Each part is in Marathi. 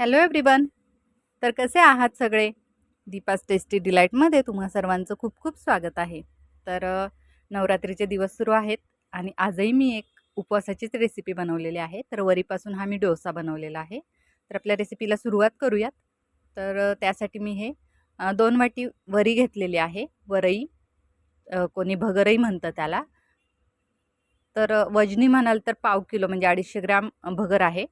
हॅलो एव्हरीवन तर कसे आहात सगळे? दीपास टेस्टी डिलाईटमध्ये तुम्हा सर्वांचं खूप खूप स्वागत आहे. तर नवरात्रीचे दिवस सुरू आहेत आणि आजही मी एक उपवासाचीच रेसिपी बनवलेली आहे. तर वरीपासून हा मी डोसा बनवलेला आहे. तर आपल्या रेसिपीला सुरुवात करूयात. तर त्यासाठी मी हे दोन वाटी वरी घेतलेली आहे. वरई कोणी भगरही म्हणतं त्याला. तर वजनी म्हणाल तर पाव किलो म्हणजे अडीचशे ग्रॅम भगर आहे.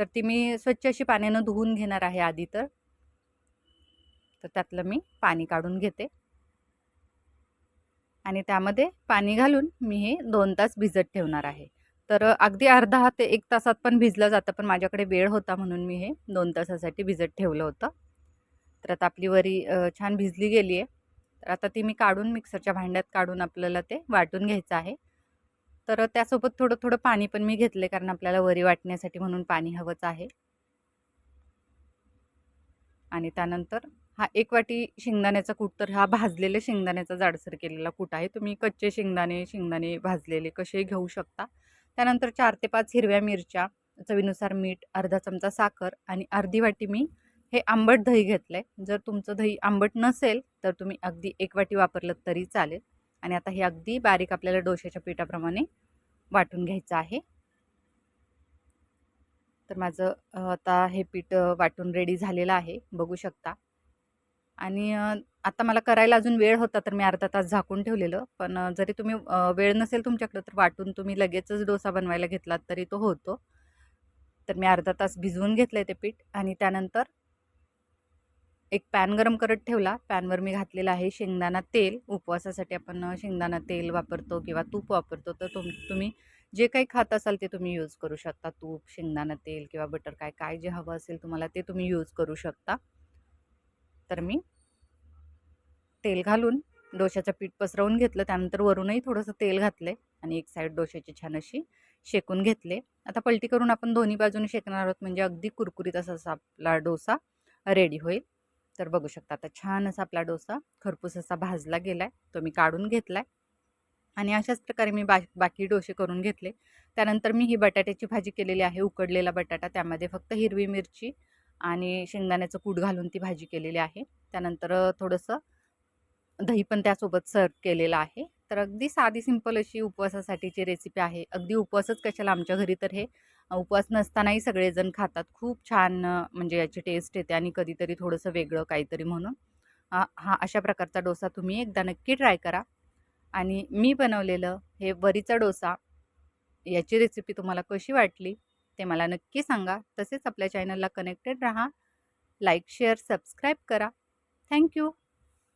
तर ती मी स्वच्छ अशी पाण्यानं धुवून घेणार आहे आधी तर. तर त्यातलं मी पाणी काढून घेते. आणि त्यामध्ये पाणी घालून मी हे दोन तास भिजत ठेवणार आहे. तर अगदी अर्धा ते एक तासात पण भिजलं जातं पण माझ्याकडे वेळ होता म्हणून मी हे दोन तासासाठी भिजत ठेवलं होतं. तर आता आपली वरी छान भिजली गेली आहे. तर आता ती मी काढून मिक्सरच्या भांड्यात काढून आपल्याला ते वाटून घ्यायचं आहे. तर त्यासोबत थोडं थोडं पाणी पण मी घेतलं कारण आपल्याला वरी वाटण्यासाठी म्हणून पाणी हवंच आहे. आणि त्यानंतर हा एक वाटी शेंगदाण्याचा कूट तर हा भाजलेले शेंगदाण्याचा जाडसर केलेला कूट आहे. तुम्ही कच्चे शेंगदाणे शेंगदाणे भाजलेले कसे घेऊ शकता. त्यानंतर चार ते पाच हिरव्या मिरच्या चवीनुसार मीठ अर्धा चमचा साखर आणि अर्धी वाटी मी हे आंबट दही घेतलं आहे जर तुमचं दही आंबट नसेल तर तुम्ही अगदी एक वाटी वापरलं तरी चालेल. आणि आता हे अगदी बारीक आपल्याला डोश्याच्या पिठाप्रमाणे वाटून घ्यायचं आहे. तर माझं आता हे पीठ वाटून रेडी झालेलं आहे बघू शकता. आणि आता मला करायला अजून वेळ होता तर मी अर्धा तास झाकून ठेवलेलं. पण जरी तुम्ही वेळ नसेल तुमच्याकडं तर वाटून तुम्ही लगेचच डोसा बनवायला घेतलात तरी तो होतो. तर मी अर्धा तास भिजवून घेतलं आहे ते पीठ आणि त्यानंतर एक पॅन गरम करत ठेवला. पॅनवर मी घातलेलं आहे शेंगदाणा तेल. उपवासासाठी आपण शेंगदाणा तेल वापरतो किंवा तूप वापरतो. तर तुम तुम्ही जे काही खात असाल ते तुम्ही यूज करू शकता. तूप शेंगदाणा तेल किंवा बटर काय काय जे हवं असेल तुम्हाला ते तुम्ही यूज करू शकता. तर मी तेल घालून डोशाचं पीठ पसरवून घेतलं. त्यानंतर वरूनही थोडंसं तेल घातले आणि एक साईड डोशाची छान अशी शेकून घेतले. आता पलटी करून आपण दोन्ही बाजूने शेकणार आहोत. म्हणजे अगदी कुरकुरीत असा आपला डोसा रेडी होईल. तर बघू शकता. आता छान असा आपला डोसा खरपूस असा भाजला गेला आहे तो मी काढून घेतला आहे आणि अशाच प्रकारे मी बा बाकी डोसे करून घेतले. त्यानंतर मी ही बटाट्याची भाजी केलेली आहे उकडलेला बटाटा. त्यामध्ये फक्त हिरवी मिरची आणि शेंगदाण्याचं कूट घालून ती भाजी केलेली आहे. त्यानंतर थोडंसं दही पण त्यासोबत सर्व केलेलं आहे. तर अगदी साधी सिंपल अशी उपवासासाठीची रेसिपी आहे. अगदी उपवासच कशाला आमच्या घरी तर हे? उपवास नसतानाही सगळेजण खातात. खूप छान म्हणजे याची टेस्ट येते आणि कधीतरी थोडंसं वेगळं काहीतरी म्हणून. हा अशा प्रकारचा डोसा तुम्ही एकदा नक्की ट्राय करा. आणि मी बनवलेलं हे वरीचा डोसा याची रेसिपी तुम्हाला कशी वाटली ते मला नक्की सांगा. तसेच आपल्या चॅनलला कनेक्टेड राहा. लाईक शेअर सबस्क्राईब करा. Thank you